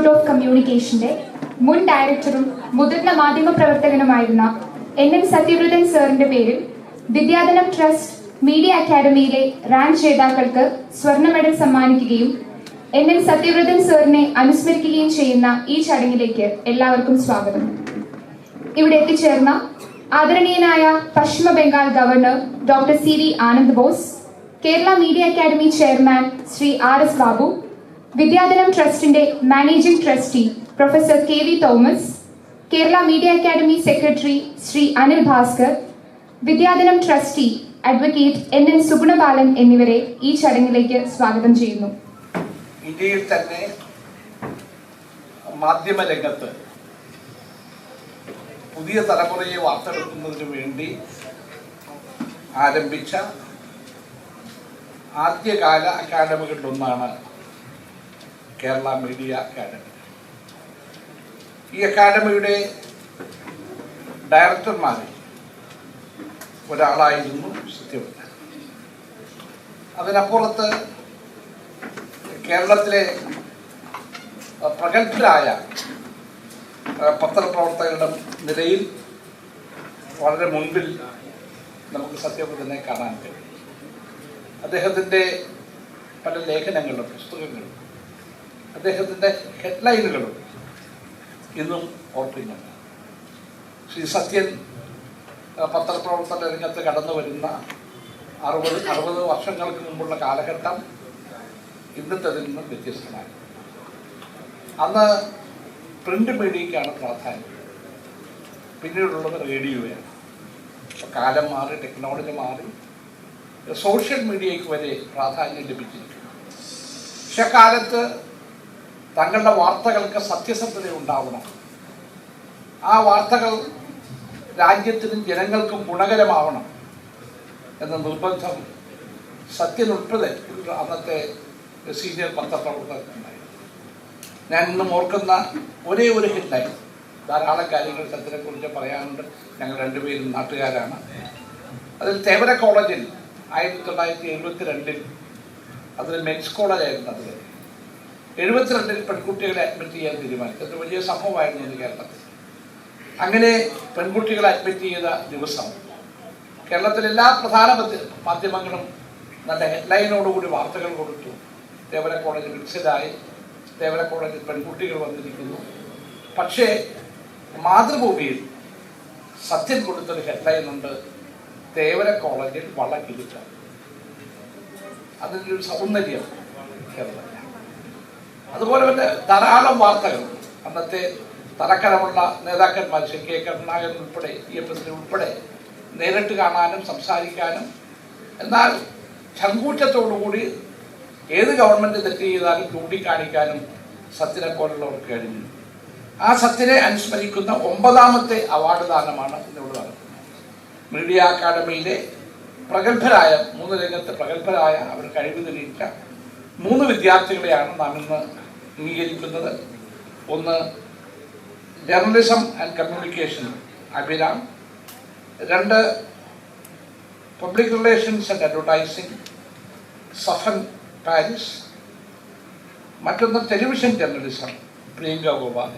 Institute of കമ്മ്യൂണിക്കേഷന്റെ മുൻ ഡയറക്ടറും മുതിർന്ന മാധ്യമ പ്രവർത്തകനുമായിരുന്ന എൻ എൻ സത്യവ്രതൻ സാറിന്റെ പേരിൽ വിദ്യാധനം ട്രസ്റ്റ് മീഡിയ അക്കാദമിയിലെ റാങ്ക് ജേതാക്കൾക്ക് സ്വർണ മെഡൽ സമ്മാനിക്കുകയും എൻ എൻ സത്യവ്രതൻ സാറിനെ അനുസ്മരിക്കുകയും ചെയ്യുന്ന ഈ ചടങ്ങിലേക്ക് എല്ലാവർക്കും സ്വാഗതം. ഇവിടെ എത്തിച്ചേർന്ന ആദരണീയനായ Paschima Bangal governor doctor C V Anand Bose Kerala media academy chairman Shri R S Babu Vidyadhanam ട്രസ്റ്റിന്റെ managing trustee professor K V Thomas Kerala media academy secretary Shri Anil Bhaskar Vidyadhanam trustee advocate N N Sugunabalan എന്നിവരെ ഈ ചടങ്ങിലേക്ക് സ്വാഗതം ചെയ്യുന്നു. ഇന്ത്യയിൽ തന്നെ മാധ്യമ രംഗത്ത് പുതിയ തലമുറയെ വാർത്തെടുക്കുന്നതിന് വേണ്ടി ആരംഭിച്ച ആദ്യകാല അക്കാദമികളിലൊന്നാണ് കേരള മീഡിയ അക്കാദമി. ഈ അക്കാദമിയുടെ ഡയറക്ടർമാരിൽ ഒരാളായിരുന്നു സത്യവ്രത അതിനപ്പുറത്ത് കേരളത്തിലെ പ്രഗത്ഭരായ പത്രപ്രവർത്തകരുടെ നിലയിൽ വളരെ മുൻപിൽ നമുക്ക് സത്യവ്രതനെ കാണാൻ കഴിയും. അദ്ദേഹത്തിന്റെ പല ലേഖനങ്ങളും പുസ്തകങ്ങളും അദ്ദേഹത്തിന്റെ ഹെഡ്ലൈനുകളും ഇന്നും ഓർക്കുന്നുണ്ട് ശ്രീ സത്യൻ പത്രപ്രവർത്തന രംഗത്ത് കടന്നു വരുന്ന അറുപത് അറുപത് വർഷങ്ങൾക്ക് മുമ്പുള്ള കാലഘട്ടം ഇന്നത്തതിൽ നിന്നും വ്യത്യസ്തമായി അന്ന് പ്രിന്റ് മീഡിയയ്ക്കാണ് പ്രാധാന്യം. പിന്നീടുള്ളത് റേഡിയോയാണ്. കാലം മാറി ടെക്നോളജി മാറി സോഷ്യൽ മീഡിയയ്ക്ക് വരെ പ്രാധാന്യം ലഭിച്ചിരിക്കുന്നു. പക്ഷെ കാലത്ത് തങ്ങളുടെ വാർത്തകൾക്ക് സത്യസന്ധത ഉണ്ടാവണം. ആ വാർത്തകൾ രാജ്യത്തിനും ജനങ്ങൾക്കും ഗുണകരമാവണം എന്ന നിർബന്ധം സത്യനുൾപ്പെടെ അന്നത്തെ സീനിയർ പത്രപ്രവർത്തകർ ഞാൻ ഇന്നും ഓർക്കുന്ന ഒരേ ഒരു ഹെഡ്ലൈൻ. ധാരാളം കാര്യങ്ങൾ സത്യനെ കുറിച്ച് പറയാനുണ്ട്. ഞങ്ങൾ രണ്ടുപേരും നാട്ടുകാരാണ്. അതിൽ തേവര കോളേജിൽ ആയിരത്തി തൊള്ളായിരത്തി എഴുപത്തി രണ്ടിൽ അതിൽ മെൻസ് കോളേജായിരുന്നു അതിൽ എഴുപത്തിരണ്ടിൽ പെൺകുട്ടികളെ അഡ്മിറ്റ് ചെയ്യാൻ തീരുമാനിച്ചു. അത് വലിയ സംഭവമായിരുന്നു ഇത് കേരളത്തിൽ. അങ്ങനെ പെൺകുട്ടികളെ അഡ്മിറ്റ് ചെയ്ത ദിവസം കേരളത്തിലെ എല്ലാ പ്രധാന മാധ്യമങ്ങളും നല്ല ഹെഡ്ലൈനോടുകൂടി വാർത്തകൾ കൊടുത്തു. ദേവന കോളേജ് മിക്സഡായി ദേവന കോളേജിൽ പെൺകുട്ടികൾ വന്നിരിക്കുന്നു. പക്ഷേ മാതൃഭൂമിയിൽ സത്യം കൊടുത്തൊരു ഹെഡ്ലൈൻ ഉണ്ട് തേവര കോളേജിൽ വളക്കിലിട്ട അതിന്റെ ഒരു സൗന്ദര്യം കേരളത്തിൽ. അതുപോലെ തന്നെ ധാരാളം വാർത്തകൾ. അന്നത്തെ തലക്കരമുള്ള നേതാക്കന്മാർ ശ്രീ കെ ഉൾപ്പെടെ ഇ എം എസ് ഉൾപ്പെടെ നേരിട്ട് കാണാനും സംസാരിക്കാനും എന്നാൽ ചങ്കൂറ്റത്തോടുകൂടി ഏത് ഗവൺമെന്റ് തെറ്റ് ചെയ്താലും ചൂണ്ടിക്കാണിക്കാനും സത്യനെ പോലുള്ളവർക്ക് കഴിഞ്ഞു. ആ സത്യനെ അനുസ്മരിക്കുന്ന ഒമ്പതാമത്തെ അവാർഡ് ദാനമാണ് ഇന്നിവിടെ നടക്കുന്നത്. മീഡിയ അക്കാദമിയിലെ പ്രഗത്ഭരായ മൂന്ന് രംഗത്ത് പ്രഗത്ഭരായ അവർ കഴിവ് തെളിയിച്ച മൂന്ന് വിദ്യാർത്ഥികളെയാണ് നാം ഇന്ന് അംഗീകരിക്കുന്നത്. ഒന്ന് ജേർണലിസം ആൻഡ് കമ്മ്യൂണിക്കേഷൻ അഭിരാം. രണ്ട് public relations and advertising Safan Paris. മറ്റൊന്ന് ടെലിവിഷൻ ജേർണലിസം പ്രിയങ്ക ഗോപാൽ.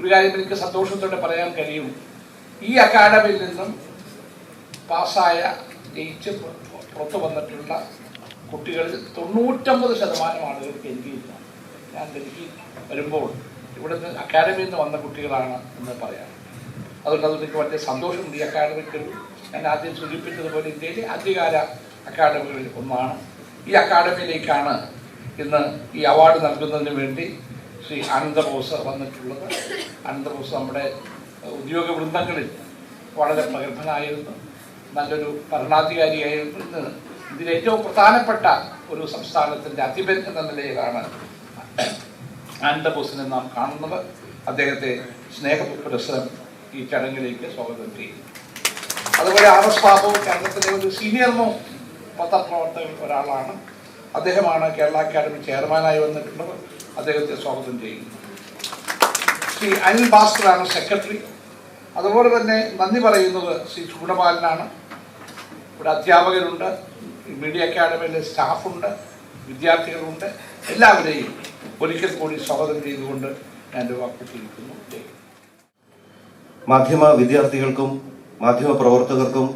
ഒരു കാര്യം എനിക്ക് സന്തോഷത്തോടെ പറയാൻ കഴിയും. ഈ അക്കാഡമിയിൽ നിന്നും പാസ്സായ ജയിച്ച് പുറത്തു വന്നിട്ടുള്ള കുട്ടികളിൽ തൊണ്ണൂറ്റമ്പത് ശതമാനം ആളുകൾക്ക് ഡൽഹിയില്ല ഞാൻ ഡൽഹി വരുമ്പോൾ ഇവിടെ നിന്ന് അക്കാദമിയിൽ നിന്ന് വന്ന കുട്ടികളാണ് എന്ന് പറയാം. അതുകൊണ്ട് അത് എനിക്ക് വലിയ സന്തോഷമുണ്ട് ഈ അക്കാദമിക്ക് ഞാൻ ആദ്യം സൂചിപ്പിച്ചതുപോലെ ഇന്ത്യയിലെ ആദ്യകാല അക്കാദമികളിൽ ഒന്നാണ്. ഈ അക്കാദമിയിലേക്കാണ് ഇന്ന് ഈ അവാർഡ് നൽകുന്നതിന് വേണ്ടി ശ്രീ അനന്തബോസ് വന്നിട്ടുള്ളത്. അനന്തബോസ് നമ്മുടെ ഉദ്യോഗ വൃന്ദങ്ങളിൽ വളരെ പ്രഗത്ഭനായിരുന്നു. നല്ലൊരു ഭരണാധികാരിയായിരുന്നു. ഇന്ന് ഇതിൽ ഏറ്റവും പ്രധാനപ്പെട്ട ഒരു സംസ്ഥാനത്തിന്റെ അധിപൻ എന്ന നിലയിലാണ് ആനന്ദബോസിനെ നാം കാണുന്നത്. അദ്ദേഹത്തെ സ്നേഹപുരസ്സരം ഈ ചടങ്ങിലേക്ക് സ്വാഗതം ചെയ്യുന്നു. അതുപോലെ ആർ എസ് ബാബു കേരളത്തിലെ ഒരു സീനിയർ പത്രപ്രവർത്തകൻ ഒരാളാണ്. അദ്ദേഹമാണ് കേരള അക്കാദമി ചെയർമാനായി വന്നിട്ടുള്ളത്. അദ്ദേഹത്തെ സ്വാഗതം ചെയ്യുന്നു. ശ്രീ അനിൽ ഭാസ്കറാണ് സെക്രട്ടറി. അതുപോലെ തന്നെ നന്ദി പറയുന്നത് ശ്രീ ചൂടപാലനാണ്. ഇവിടെ അധ്യാപകരുണ്ട്. മീഡിയ അക്കാദമിയിലെ സ്റ്റാഫുണ്ട് വിദ്യാർത്ഥികളുണ്ട് എല്ലാവരെയും ഒരിക്കൽ കൂടി സ്വാഗതം ചെയ്തുകൊണ്ട് ഞാൻ വാക്കിട്ടിരിക്കുന്നു മാധ്യമ വിദ്യാർത്ഥികൾക്കും മാധ്യമ പ്രവർത്തകർക്കും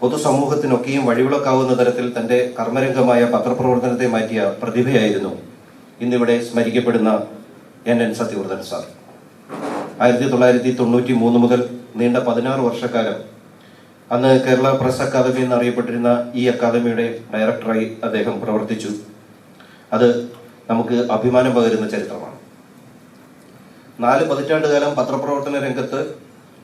പൊതുസമൂഹത്തിനൊക്കെയും വഴിവിളക്കാവുന്ന തരത്തിൽ തന്റെ കർമ്മരംഗമായ പത്രപ്രവർത്തനത്തെ മാറ്റിയ പ്രതിഭയായിരുന്നു ഇന്നിവിടെ സ്മരിക്കപ്പെടുന്ന എൻ എൻ സത്യവർദ്ധൻ സാർ. ആയിരത്തി തൊള്ളായിരത്തി തൊണ്ണൂറ്റി മൂന്ന് മുതൽ നീണ്ട പതിനാറ് വർഷക്കാലം അന്ന് കേരള പ്രസ് അക്കാദമി എന്നറിയപ്പെട്ടിരുന്ന ഈ അക്കാദമിയുടെ ഡയറക്ടറായി അദ്ദേഹം പ്രവർത്തിച്ചു. അത് നമുക്ക് അഭിമാനം പകരുന്ന ചരിത്രമാണ്. നാല് പതിറ്റാണ്ട് കാലം പത്രപ്രവർത്തന രംഗത്ത്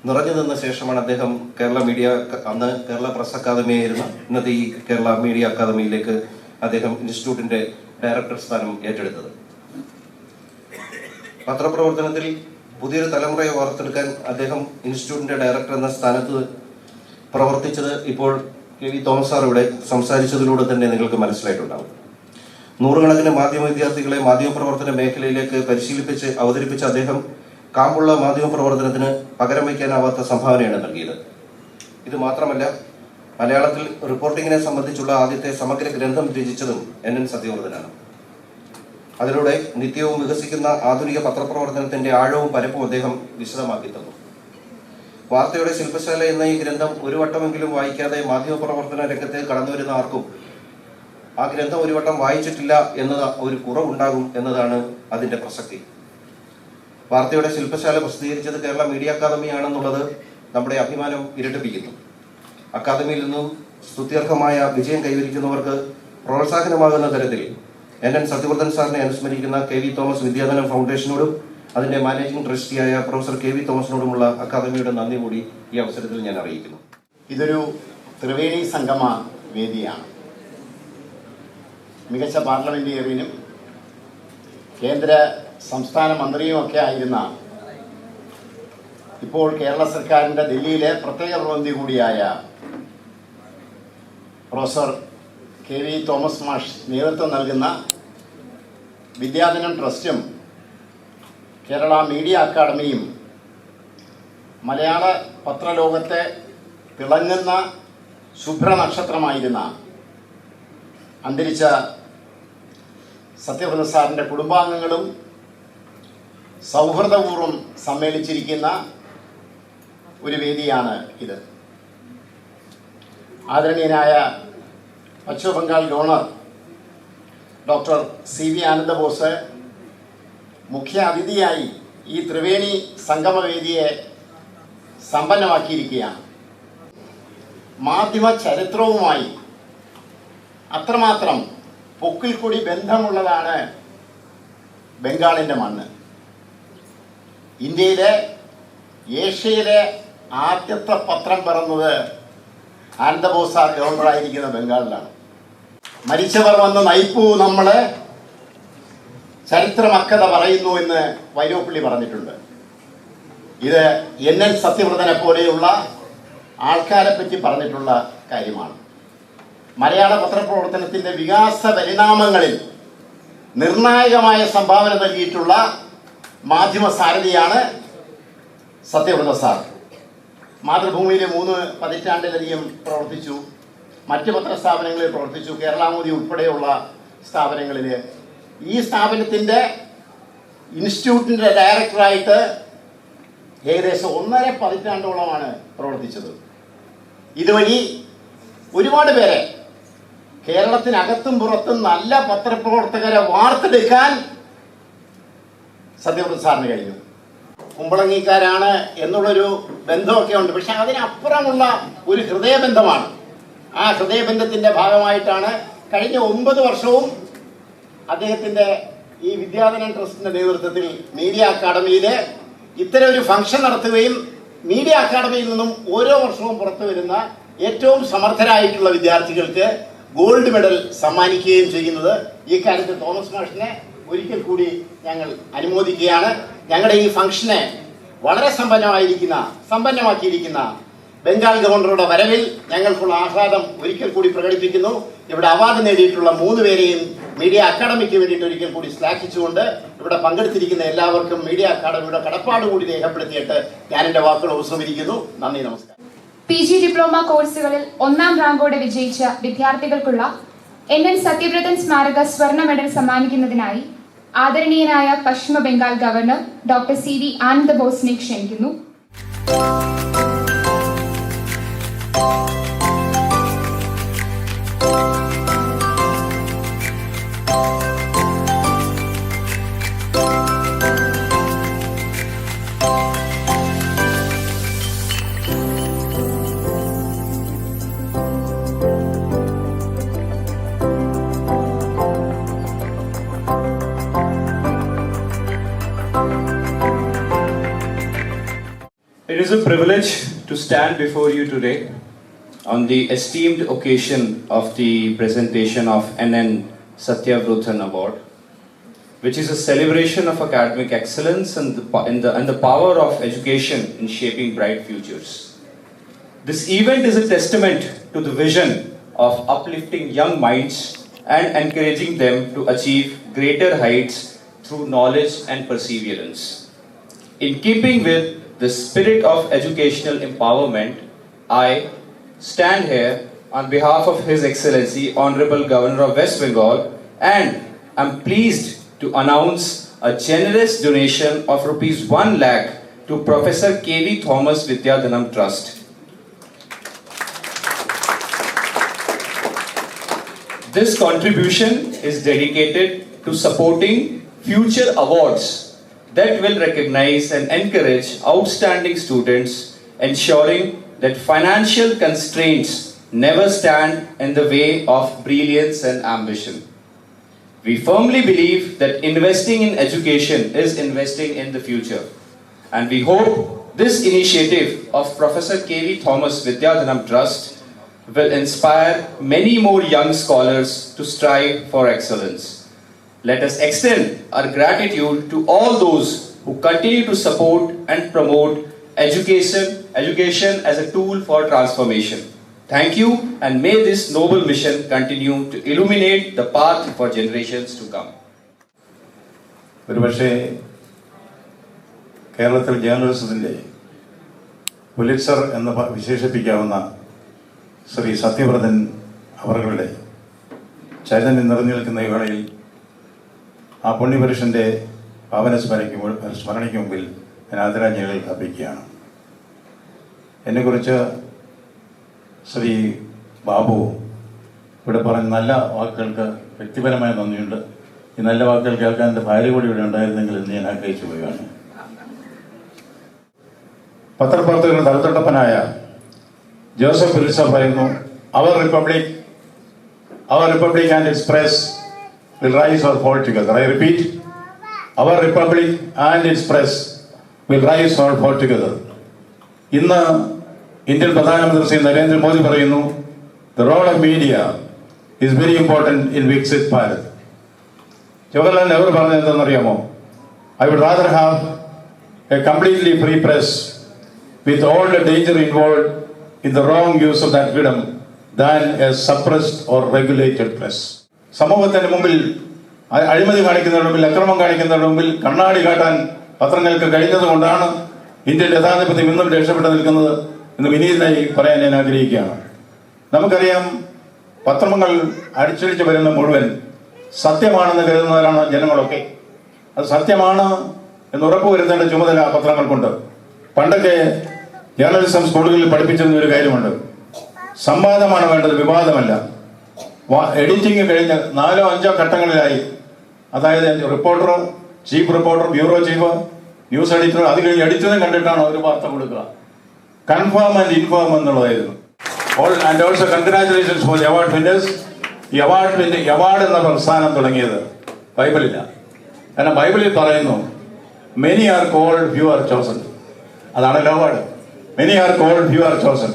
നിറഞ്ഞു നിന്ന ശേഷമാണ് അദ്ദേഹം കേരള മീഡിയ അന്ന് കേരള പ്രസ് അക്കാദമി ആയിരുന്ന ഇന്നത്തെ ഈ കേരള മീഡിയ അക്കാദമിയിലേക്ക് അദ്ദേഹം ഇൻസ്റ്റിറ്റ്യൂട്ടിന്റെ ഡയറക്ടർ സ്ഥാനം ഏറ്റെടുത്തത്. പത്രപ്രവർത്തനത്തിൽ പുതിയൊരു തലമുറയെ വാർത്തെടുക്കാൻ അദ്ദേഹം ഇൻസ്റ്റിറ്റ്യൂട്ടിന്റെ ഡയറക്ടർ എന്ന സ്ഥാനത്ത് പ്രവർത്തിച്ചത് ഇപ്പോൾ കെ വി തോമസ് സാർ ഇവിടെ സംസാരിച്ചതിലൂടെ തന്നെ നിങ്ങൾക്ക് മനസ്സിലായിട്ടുണ്ടാവും. നൂറുകണക്കിന് മാധ്യമ വിദ്യാർത്ഥികളെ മാധ്യമപ്രവർത്തന മേഖലയിലേക്ക് പരിശീലിപ്പിച്ച് അവതരിപ്പിച്ച അദ്ദേഹം കാമ്പുള്ള മാധ്യമപ്രവർത്തനത്തിന് പകരം വയ്ക്കാനാവാത്ത സംഭാവനയാണ് നൽകിയത്. ഇത് മാത്രമല്ല മലയാളത്തിൽ റിപ്പോർട്ടിങ്ങിനെ സംബന്ധിച്ചുള്ള ആദ്യത്തെ സമഗ്ര ഗ്രന്ഥം രചിച്ചതും എൻ എൻ സത്യവർദ്ധനാണ് അതിലൂടെ നിത്യവും വികസിക്കുന്ന ആധുനിക പത്രപ്രവർത്തനത്തിന്റെ ആഴവും പരപ്പും അദ്ദേഹം വിശദമാക്കി തന്നു. വാർത്തയുടെ ശില്പശാല എന്ന ഈ ഗ്രന്ഥം ഒരു വട്ടമെങ്കിലും വായിക്കാതെ മാധ്യമപ്രവർത്തന രംഗത്ത് കടന്നു വരുന്ന ആർക്കും ആ ഗ്രന്ഥം ഒരു വട്ടം വായിച്ചിട്ടില്ല എന്നത് ഒരു കുറവുണ്ടാകും എന്നതാണ് അതിന്റെ പ്രസക്തി. വാർത്തയുടെ ശില്പശാല പ്രസിദ്ധീകരിച്ചത് കേരള മീഡിയ അക്കാദമി ആണെന്നുള്ളത് നമ്മുടെ അഭിമാനം ഇരട്ടിപ്പിക്കുന്നു. അക്കാദമിയിൽ നിന്നും സ്തുത്യർഹമായ വിജയം കൈവരിക്കുന്നവർക്ക് പ്രോത്സാഹനമാകുന്ന തരത്തിൽ എൻ എൻ സത്യവർദ്ധൻ സാറിനെ അനുസ്മരിക്കുന്ന കെ വി തോമസ് വിദ്യാധനം ഫൗണ്ടേഷനോടും അതിന്റെ മാനേജിംഗ് ട്രസ്റ്റിയായ പ്രൊഫസർ കെ വി തോമസിനോടുമുള്ള അക്കാദമിയുടെ നന്ദി കൂടി ഈ അവസരത്തിൽ ഞാൻ അറിയിക്കുന്നു. ഇതൊരു ത്രിവേണി സംഗമ വേദിയാണ്. മികച്ച പാർലമെന്റേറിയനും കേന്ദ്ര സംസ്ഥാന മന്ത്രിയുമൊക്കെ ആയിരുന്ന ഇപ്പോൾ കേരള സർക്കാരിന്റെ ഡൽഹിയിലെ പ്രത്യേക പ്രതിനിധി കൂടിയായ പ്രൊഫസർ കെ വി തോമസ് മാഷ് നേതൃത്വം നൽകുന്ന വിദ്യാധനം ട്രസ്റ്റും കേരള മീഡിയ അക്കാദമിയും മലയാള പത്രലോകത്തെ തിളങ്ങുന്ന ശുഭ്രനക്ഷത്രമായിരുന്ന അന്തരിച്ച സത്യവ്രത സാറിന്റെ കുടുംബാംഗങ്ങളും സൗഹൃദപൂർവം സമ്മേളിച്ചിരിക്കുന്ന ഒരു വേദിയാണ് ഇത്. ആദരണീയനായ Paschima Bangal governor doctor C V Anand Bose മുഖ്യ അതിഥിയായി ഈ ത്രിവേണി സംഗമവേദിയെ സമ്പന്നമാക്കിയിരിക്കുകയാണ്. മാധ്യമ ചരിത്രവുമായി അത്രമാത്രം പൊക്കിൽ കൂടി ബന്ധമുള്ളതാണ് ബംഗാളിന്റെ മണ്ണ്. ഇന്ത്യയിലെ ഏഷ്യയിലെ ആദ്യത്തെ പത്രം പിറന്നത് ആനന്ദബോസാർ ഗവർണറായിരിക്കുന്ന ബംഗാളിലാണ്. മരിച്ചവർ വന്ന് നയിപ്പൂ നമ്മളെ ചരിത്രമക്കഥ പറയുന്നു എന്ന് വൈലോപ്പിള്ളി പറഞ്ഞിട്ടുണ്ട്. ഇത് എൻ എൻ സത്യവ്രതനെ പോലെയുള്ള ആൾക്കാരെ പറ്റി പറഞ്ഞിട്ടുള്ള കാര്യമാണ്. മലയാള പത്രപ്രവർത്തനത്തിന്റെ വികാസ പരിണാമങ്ങളിൽ നിർണായകമായ സംഭാവന നൽകിയിട്ടുള്ള മാധ്യമ സാരഥിയാണ് സത്യവ്രത സാർ. മാതൃഭൂമിയിലെ മൂന്ന് പതിറ്റാണ്ടിലധികം പ്രവർത്തിച്ചു. മറ്റ് പത്രസ്ഥാപനങ്ങളിൽ പ്രവർത്തിച്ചു. കേരളാമോദി ഉൾപ്പെടെയുള്ള സ്ഥാപനങ്ങളിൽ ഈ സ്ഥാപനത്തിന്റെ ഇൻസ്റ്റിറ്റ്യൂട്ടിന്റെ ഡയറക്ടറായിട്ട് ഏകദേശം ഒന്നര പതിറ്റാണ്ടോളമാണ് പ്രവർത്തിച്ചത്. ഇതുവഴി ഒരുപാട് പേരെ കേരളത്തിനകത്തും പുറത്തും നല്ല പത്രപ്രവർത്തകരെ വാർത്തെടുക്കാൻ സത്യവ്രത സാറിന് കഴിഞ്ഞു. കുമ്പളങ്ങിക്കാരാണ് എന്നുള്ളൊരു ബന്ധമൊക്കെ ഉണ്ട്. പക്ഷെ അതിനപ്പുറമുള്ള ഒരു ഹൃദയബന്ധമാണ്. ആ ഹൃദയബന്ധത്തിന്റെ ഭാഗമായിട്ടാണ് കഴിഞ്ഞ ഒമ്പത് വർഷവും അദ്ദേഹത്തിന്റെ ഈ വിദ്യാധനൻ ട്രസ്റ്റിന്റെ നേതൃത്വത്തിൽ മീഡിയ അക്കാദമിയിൽ ഇത്തരം ഒരു ഫംഗ്ഷൻ നടത്തുകയും മീഡിയ അക്കാദമിയിൽ നിന്നും ഓരോ വർഷവും പുറത്തു വരുന്ന ഏറ്റവും സമർത്ഥരായിട്ടുള്ള വിദ്യാർത്ഥികൾക്ക് ഗോൾഡ് മെഡൽ സമ്മാനിക്കുകയും ചെയ്യുന്നത് ഈ കാര്യത്തിൽ തോമസ് മാഷിനെ ഒരിക്കൽ കൂടി ഞങ്ങൾ അനുമോദിക്കുകയാണ്. ഞങ്ങളുടെ ഈ ഫംഗ്ഷനെ വളരെ സമ്പന്നമായിരിക്കുന്ന സമ്പന്നമാക്കിയിരിക്കുന്ന ബംഗാൾ ഗവർണറുടെ വരവിൽ ഞങ്ങൾക്കുള്ള ആഹ്ലാദം ഒരിക്കൽ കൂടി പ്രകടിപ്പിക്കുന്നു. ഇവിടെ അവാർഡ് നേടിയിട്ടുള്ള മൂന്ന് പേരെയും മീഡിയ അക്കാഡമിക്ക് വേണ്ടിയിട്ട് ഒരിക്കൽ കൂടി ശ്ലാഘിച്ചുകൊണ്ട് ഇവിടെ പങ്കെടുത്തിരിക്കുന്ന എല്ലാവർക്കും മീഡിയ അക്കാഡമിയുടെ കടപ്പാട് കൂടി രേഖപ്പെടുത്തിയിട്ട് ഞാൻ എന്റെ വാക്കുകൾ ഉപസംഹരിക്കുന്നു. നന്ദി നമസ്കാരം. പി ജി ഡിപ്ലോമ കോഴ്സുകളിൽ ഒന്നാം റാങ്കോടെ വിജയിച്ച വിദ്യാർത്ഥികൾക്കുള്ള എൻ എൻ സത്യവ്രതൻ സ്മാരക സ്വർണ മെഡൽ സമ്മാനിക്കുന്നതിനായി ആദരണീയനായ Paschima Bangal governor doctor C V Ananda ബോസിനെ ക്ഷണിക്കുന്നു. It is a privilege to stand before you today on the esteemed occasion of the presentation of NN Satyavrutan Award, which is a celebration of academic excellence and the, and the, and the power of education in shaping bright futures. This event is a testament to the vision of uplifting young minds and encouraging them to achieve greater heights through knowledge and perseverance. In keeping with the spirit of educational empowerment, I stand here on behalf of His Excellency Honorable Governor of West Bengal and I'm pleased to announce a generous donation of rupees 1 lakh to Professor K.V. Thomas Vidyadhanam Trust. This contribution is dedicated to supporting future awards that will recognize and encourage outstanding students, ensuring that financial constraints never stand in the way of brilliance and ambition. We firmly believe that investing in education is investing in the future. And we hope this initiative of Professor K.V. Thomas Vidyadhanam Trust will inspire many more young scholars to strive for excellence. Let us extend our gratitude to all those who continue to support and promote education, education as a tool for transformation. Thank you and may this noble mission continue to illuminate the path for generations to come. ഒരുപക്ഷെ കേരളത്തിൽ ജേർണലിസത്തിൻ്റെ Pulitzer എന്ന് പ- വിശേഷിപ്പിക്കാവുന്ന ശ്രീ സത്യവ്രതൻ അവരുടെ ചൈതന്യം നിറഞ്ഞു നിൽക്കുന്ന ഈ വേളയിൽ ആ പുണ്യപുരുഷന്റെ പാവന സ്മരണിക്കുമ്പോൾ സ്മരണയ്ക്ക് മുമ്പിൽ ഞാൻ ആദരാഞ്ജലികൾ അർപ്പിക്കുകയാണ്. എന്നെക്കുറിച്ച് ശ്രീ ബാബു ഇവിടെ പറഞ്ഞ നല്ല വാക്കുകൾക്ക് വ്യക്തിപരമായ നന്ദിയുണ്ട്. ഈ നല്ല വാക്കുകൾ കേൾക്കാൻ എന്റെ ഭാര്യ കൂടി ഇവിടെ ഉണ്ടായിരുന്നെങ്കിൽ എന്ന് ഞാൻ ആഗ്രഹിച്ചു പോവുകയാണ്. പത്രപ്രവർത്തകരുടെ തലത്തൊട്ടപ്പനായ ജോസഫ് പുലിസ പറയുന്നു our republic our republic and its will rise or fall together. I repeat, our republic and its press will rise or fall together. In the Indian Pradhanamadrasi Narendra Modi Parayinu, the role of media is very important in Vixit Bharat. Jawaharlal Nehru Parayinu I would rather have a completely free press with all the danger involved in the wrong use of that freedom than a suppressed or regulated press. സമൂഹത്തിന് മുമ്പിൽ അഴിമതി കാണിക്കുന്നവരുടെ മുമ്പിൽ അക്രമം കാണിക്കുന്നവരുടെ മുമ്പിൽ കണ്ണാടി കാട്ടാൻ പത്രങ്ങൾക്ക് കഴിഞ്ഞതുകൊണ്ടാണ് Indian യഥാധിപത്യം ഇന്നും രക്ഷപ്പെട്ടു നിൽക്കുന്നത് എന്ന് വിനീതനായി പറയാൻ ഞാൻ ആഗ്രഹിക്കുകയാണ്. നമുക്കറിയാം പത്രങ്ങൾ അടിച്ചടിച്ച് വരുന്ന മുഴുവൻ സത്യമാണെന്ന് കരുതുന്നവരാണ് ജനങ്ങളൊക്കെ. അത് സത്യമാണ് എന്ന് ഉറപ്പുവരുത്തേണ്ട ചുമതല പത്രങ്ങൾക്കുണ്ട്. പണ്ടൊക്കെ ജേർണലിസം സ്കൂളുകളിൽ പഠിപ്പിച്ചിരുന്ന ഒരു കാര്യമുണ്ട്. സംവാദമാണ് വേണ്ടത് വിവാദമല്ല. എഡിറ്റിംഗ് കഴിഞ്ഞ് നാലോ അഞ്ചോ ഘട്ടങ്ങളിലായി. അതായത് reporter chief reporter bureau chief news editor അത് കഴിഞ്ഞ് എഡിറ്ററും കണ്ടിട്ടാണ് ഒരു വാർത്ത കൊടുക്കുക. കൺഫേം ആൻഡ് ഇൻഫേം എന്നുള്ളതായിരുന്നു. All and also congratulations for award winners ഈ അവാർഡ് വിന്ന അവാർഡ് എന്ന പ്രസ്ഥാനം തുടങ്ങിയത് ബൈബിളില്ല. കാരണം ബൈബിളിൽ പറയുന്നു many are called few are chosen അതാണല്ലോ award many are called few are chosen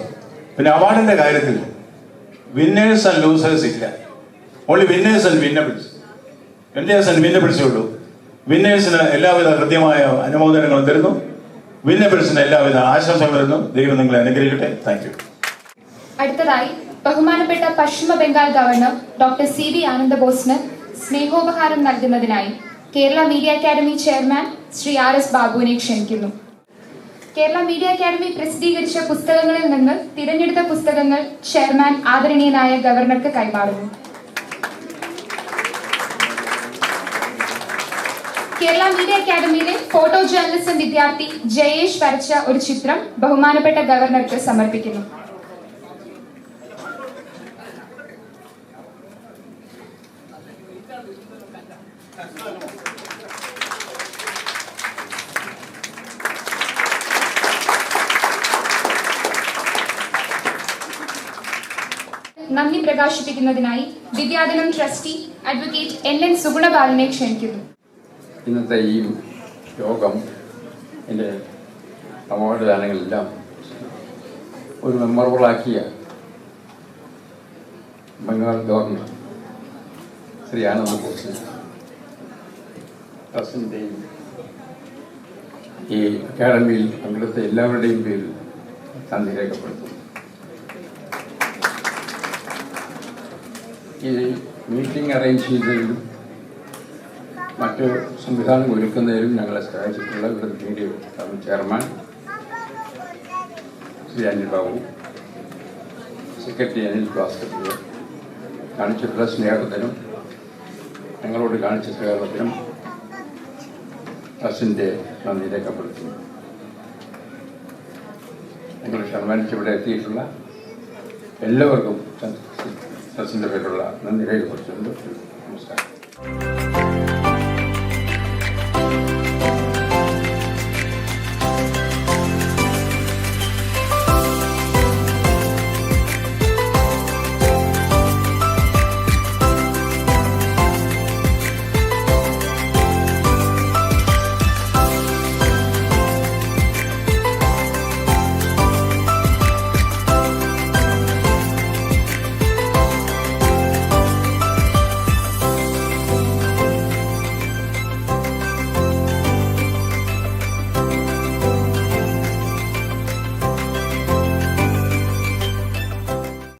പിന്നെ അവാർഡിന്റെ കാര്യത്തിൽ വിന്നേഴ്സ് ആൻഡ് ലൂസേഴ്സ് ഇല്ല. Only winners and winnables winners and വിന്നബിൾസേ ഉള്ളൂ. വിന്നേഴ്സിന് എല്ലാവിധ ഹൃദ്യമായ അനുമോദനങ്ങളും തരുന്നു. വിന്നബിൾസിന് എല്ലാവിധ ആശംസകളും തരുന്നു. ദൈവം നിങ്ങളെ അനുഗ്രഹിക്കട്ടെ. താങ്ക് യു അടുത്തതായി ബഹുമാനപ്പെട്ട Paschima Bangal governor doctor C V ആനന്ദബോസിന് സ്നേഹോപഹാരം നൽകുന്നതിനായി Kerala media academy chairman Shri R S ബാബുവിനെ ക്ഷണിക്കുന്നു. കേരള മീഡിയ അക്കാദമി പ്രസിദ്ധീകരിച്ച പുസ്തകങ്ങളിൽ നിന്ന് തിരഞ്ഞെടുത്ത പുസ്തകങ്ങൾ ചെയർമാൻ ആദരണീയനായ ഗവർണർക്ക് കൈമാറുന്നു. കേരള മീഡിയ അക്കാദമിയിലെ ഫോട്ടോ ജേർണലിസം വിദ്യാർത്ഥി ജയേഷ് വരച്ച ഒരു ചിത്രം ബഹുമാനപ്പെട്ട ഗവർണർക്ക് സമർപ്പിക്കുന്നു നന്ദി പ്രകാശിപ്പിക്കുന്നതിനായി Vidyadhanam trustee advocate N N സുഗുണബാലനെ ക്ഷണിക്കുന്നു. ഇന്നത്തെ ഈ യോഗം എന്റെ അവാർഡ്ദാനങ്ങളെല്ലാം ഒരു മെമ്മറബിളാക്കിയ ബംഗാൾ ഗവർണർ ശ്രീ ആനന്ദ കോശി ട്രസ്റ്റിന്റെയും ഈ അക്കാഡമിയിൽ പങ്കെടുത്ത എല്ലാവരുടെയും പേരിൽ നന്ദി രേഖപ്പെടുത്തുന്നു. ഈ മീറ്റിംഗ് അറേഞ്ച് ചെയ്തതിലും മറ്റ് സംവിധാനം ഒരുക്കുന്നതിലും ഞങ്ങളെ സഹായിച്ചിട്ടുള്ള ഇവിടുത്തെ media chairman Shri Anil Babu secretary Anil Bhaskar കാണിച്ചിട്ടുള്ള സ്നേഹത്തിനും ഞങ്ങളോട് കാണിച്ച സഹകരണത്തിനും ട്രസ്റ്റിന്റെ നന്ദി രേഖപ്പെടുത്തുന്നു. ഞങ്ങൾ ഇവിടെ എത്തിയിട്ടുള്ള എല്ലാവർക്കും ട്രസ്റ്റിന്റെ പേരിലുള്ള നന്ദി. രേഖപ്പെടുത്തുന്നു നമസ്കാരം.